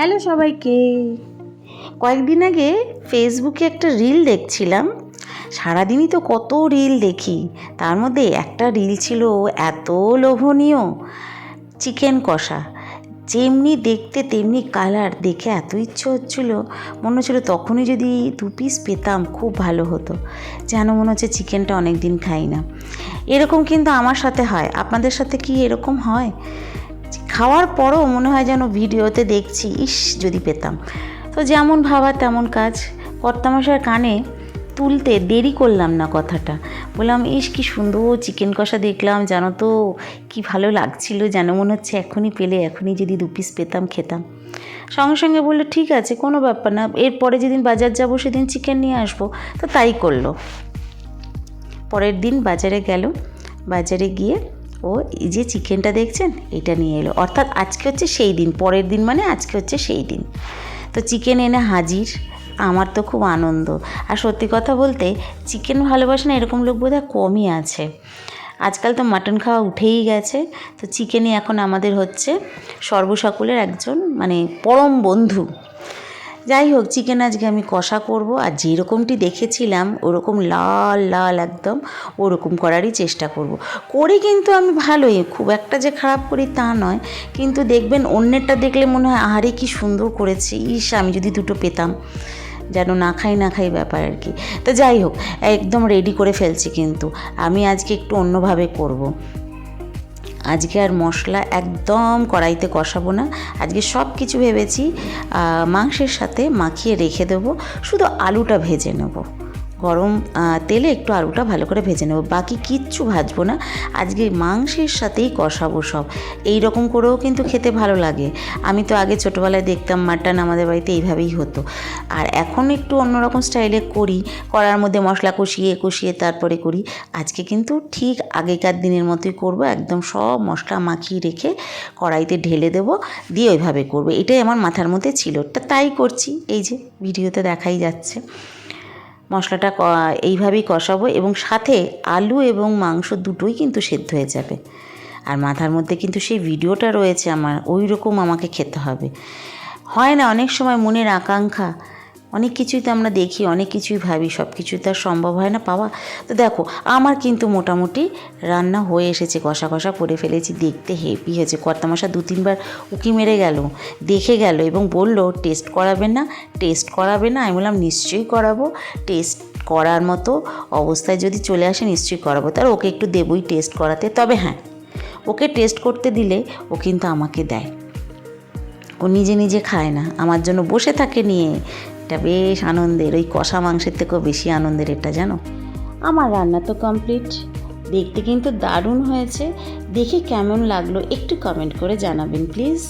Hello সবাইকে। কয়েকদিন আগে ফেসবুকে একটা রিল দেখছিলাম। সারাদিনই তো কত রিল দেখি। তার মধ্যে একটা রিল ছিল এত লোভনীয়, চিকেন কষা। যেমনি দেখতে তেমনি কালার দেখে এত ইচ্ছে হচ্ছিল, মনে হচ্ছিল তখনই যদি দু পিস পেতাম খুব ভালো হতো। যেন মনে হচ্ছে চিকেনটা অনেক দিন খাই না। এরকম কিন্তু আমার সাথে হয়। আপনাদের সাথে কি এরকম হয়? খাওয়ার পরও মনে হয় যেন ভিডিওতে দেখছি, ইস, যদি পেতাম। তো যেমন ভাবা তেমন কাজ। কর্তামশার কানে তুলতে দেরি করলাম না কথাটা। বললাম, ইস, কি সুন্দর চিকেন কষা দেখলাম, জানো তো, কি ভালো লাগছিল, যেন মনে হচ্ছে এখনই পেলে, এখনই যদি দু পিস পেতাম, খেতাম। সঙ্গে সঙ্গে বলল, ঠিক আছে, কোনো ব্যাপার না, এরপরে যেদিন বাজার যাব, সেদিন চিকেন নিয়ে আসব। তো তাই করল। পরের দিন বাজারে গেল। বাজারে গিয়ে ও এই যে চিকেনটা দেখছেন, এটা নিয়ে এলো। অর্থাৎ আজকে হচ্ছে সেই দিন, পরের দিন মানে আজকে হচ্ছে সেই দিন। তো চিকেন এনে হাজির, আমার তো খুব আনন্দ। আর সত্যি কথা বলতে, চিকেন ভালোবাসে না এরকম লোক বোধহয় কমই আছে। আজকাল তো মাটন খাওয়া উঠেই গেছে। তো চিকেনই এখন আমাদের হচ্ছে সর্বসকলের একজন মানে পরম বন্ধু। যাই হোক চিকেন আজকে আমি কষা করব আর যেরকমটি দেখেছিলাম, ওরকম লাল লাল একদম ওরকম করারই চেষ্টা করব। করি কিন্তু আমি ভালোই, খুব একটা যে খারাপ করি তা নয়, কিন্তু দেখবেন অন্যেরটা দেখলে মনে হয়, আহারে কি সুন্দর করেছে, ইস, আমি যদি দুটো পেতাম, যেন না খাই না খাই ব্যাপার আর কি তো যাই হোক, একদম রেডি করে ফেলছি কিন্তু, আমি আজকে একটু অন্যভাবে করব। আজকে আর মশলা একদম কড়াইতে কষাবো না। আজকে সব কিছু ভেবেছি মাংসের সাথে মাখিয়ে রেখে দেবো। শুধু আলুটা ভেজে নেব। গরম তেলে একটু আলুটা ভালো করে ভেজে নেব। বাকি কিচ্ছু ভাজবো না। আজকে মাংসের সাথেই কষাবো সব। এই রকম করেও কিন্তু খেতে ভালো লাগে। আমি তো আগে ছোটোবেলায় দেখতাম মাটন আমাদের বাড়িতে এইভাবেই হতো। আর এখন একটু অন্যরকম স্টাইলে করি। করার মধ্যে মশলা কষিয়ে কষিয়ে তারপরে করি। আজকে কিন্তু ঠিক আগেকার দিনের মতোই করব। একদম সব মশলা মাখিয়ে রেখে কড়াইতে ঢেলে দেবো। দিয়ে ওইভাবে করব। এটাই আমার মাথার মধ্যে ছিল। তাই করছি। এই যে, ভিডিওতে দেখাই যাচ্ছে। মশলাটা এইভাবেই কষাবো এবং সাথে আলু এবং মাংস দুটোই কিন্তু সেদ্ধ হয়ে যাবে। আর মাথার মধ্যে কিন্তু সেই ভিডিওটা রয়েছে, আমার ওই রকম আমাকে খেতে হবে। হয় না, অনেক সময় মনের আকাঙ্ক্ষা অনেক কিছুই তো আমরা দেখি, অনেক কিছুই ভাবি সব কিছুই তো আর সম্ভব হয় না পাওয়া। তো দেখো, আমার কিন্তু মোটামুটি রান্না হয়ে এসেছে, কষা কষা করে ফেলেছি, দেখতে হেভি হয়েছে। কর্তামশা দু তিনবার উকি মেরে গেল, দেখে গেল এবং বলল টেস্ট করাবেন না টেস্ট করাবে না। আমি বললাম, নিশ্চয়ই করাবো টেস্ট করার মতো অবস্থায় যদি চলে আসে, নিশ্চয়ই করাবো। তার ওকে একটু দেবই টেস্ট করাতে, তবে হ্যাঁ ওকে টেস্ট করতে দিলে ও কিন্তু আমাকে দেয়। ও নিজে নিজে খায় না, আমার জন্য বসে থাকে নিয়ে এটা বেশ আনন্দের, ওই কষা মাংসের থেকেও বেশি আনন্দের এটা, জানো? আমার রান্না তো কমপ্লিট দেখতে কিন্তু দারুণ হয়েছে। দেখে কেমন লাগল একটু কমেন্ট করে জানাবেন প্লিজ